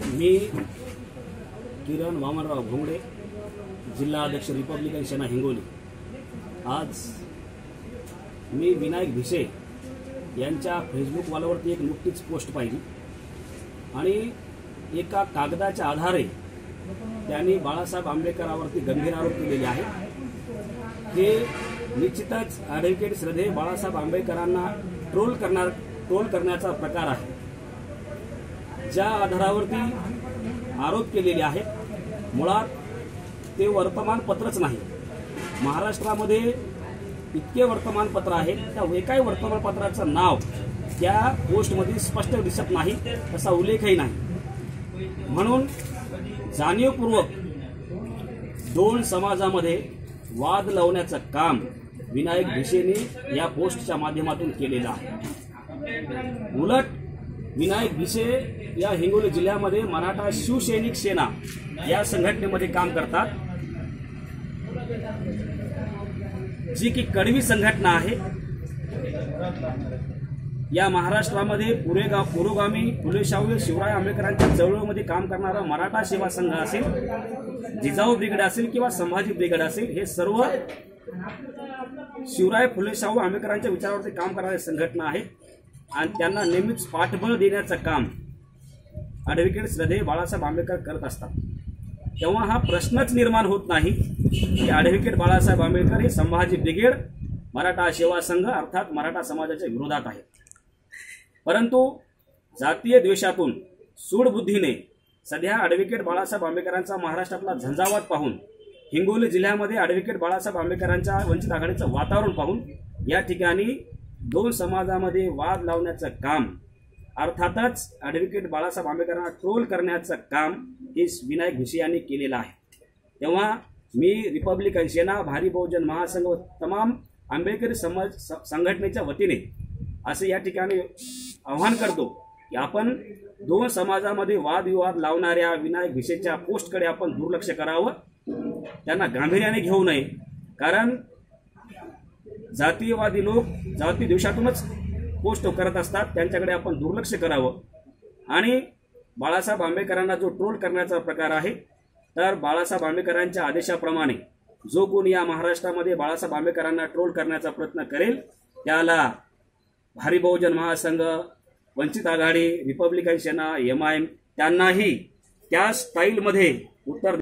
मी किरण वामनराव भोंगडे जिल्हा अध्यक्ष रिपब्लिकन सेना हिंगोली. आज मी विनायक भिसे यांच्या फेसबुक वालावरती एक नुकतीच पोस्ट पाहिली. आणि एका कागदाच्या आधारे त्यांनी बाळासाहेब आंबेडकरावरती गंभीर आरोप केलेले आहेत. हे निश्चितच ॲडव्होकेट श्रद्धे बाळासाहेब आंबेडकरांना ट्रोल करणार ट्रोल करण्याचा प्रकार आहे. ज्या आधारावरती आरोप केलेले आहेत मुळात ते वर्तमानपत्रच नाही. महाराष्ट्रामध्ये इतके वर्तमानपत्र आहेत त्या एकाही वर्तमानपत्राचं नाव त्या पोस्टमध्ये स्पष्ट दिसत नाही तसा उल्लेखही नाही. म्हणून जाणीवपूर्वक दोन समाजामध्ये वाद लावण्याचं काम विनायक भिसेने या पोस्टच्या माध्यमातून केलेलं आहे. उलट विनायक भिसे या हिंगोली जिल्ह्यामध्ये मराठा शिवसैनिक सेना या संघटनेमध्ये काम करतात. जी की कडवी संघटना आहे. या महाराष्ट्रामध्ये पुरेगाव पुरोगामी फुलेशाहू शिवराय आंबेडकरांच्या चळवळीमध्ये काम करणारा मराठा सेवा संघ असेल जिजाऊ ब्रिगेड असेल किंवा संभाजी ब्रिगेड असेल हे सर्व शिवराय फुले शाहू आंबेडकरांच्या विचारावरती काम करणारे संघटना आहेत. आणि त्यांना नेहमीच पाठबळ देण्याचं काम ॲडव्होकेट श्रद्धे बाळासाहेब आंबेडकर करत असतात. तेव्हा हा प्रश्नच निर्माण होत नाही की ॲडव्होकेट बाळासाहेब आंबेडकर हे संभाजी ब्रिगेड मराठा सेवा संघ अर्थात मराठा समाजाच्या विरोधात आहेत. परंतु जातीय द्वेषातून सूडबुद्धीने सध्या ॲडव्होकेट बाळासाहेब आंबेडकरांचा महाराष्ट्रातला झंझावात पाहून हिंगोली जिल्ह्यामध्ये ॲडव्होकेट बाळासाहेब आंबेडकरांच्या वंचित आघाडीचं वातावरण पाहून या ठिकाणी दोन समाजामध्ये वाद लावण्याचं काम अर्थातच ॲडव्होकेट बाळासाहेब आंबेडकरांना ट्रोल करण्याचं काम हे विनायक घुसे यांनी केलेलं आहे. तेव्हा मी रिपब्लिकन सेना भारी बहुजन महासंघ व तमाम आंबेडकरी समाज संघटनेच्या वतीने असं या ठिकाणी आव्हान करतो की आपण दोन समाजामध्ये वादविवाद लावणाऱ्या विनायक भिसेच्या पोस्टकडे आपण दुर्लक्ष करावं. त्यांना गांभीर्याने घेऊ नये. कारण जातीयवादी लोक जाती दिवसातूनच पोस्ट करत असतात. त्यांच्याकडे आपण दुर्लक्ष करावं. आणि बाळासाहेब आंबेडकरांना जो ट्रोल करण्याचा प्रकार आहे तर बाळासाहेब आंबेडकरांच्या आदेशाप्रमाणे जो कोण या महाराष्ट्रामध्ये बाळासाहेब आंबेडकरांना ट्रोल करण्याचा प्रयत्न करेल त्याला भारी Bahujan Mahasangh Vanchit Aghadi Republican Sena M I M त्यांनाही त्या स्टाईलमध्ये उत्तर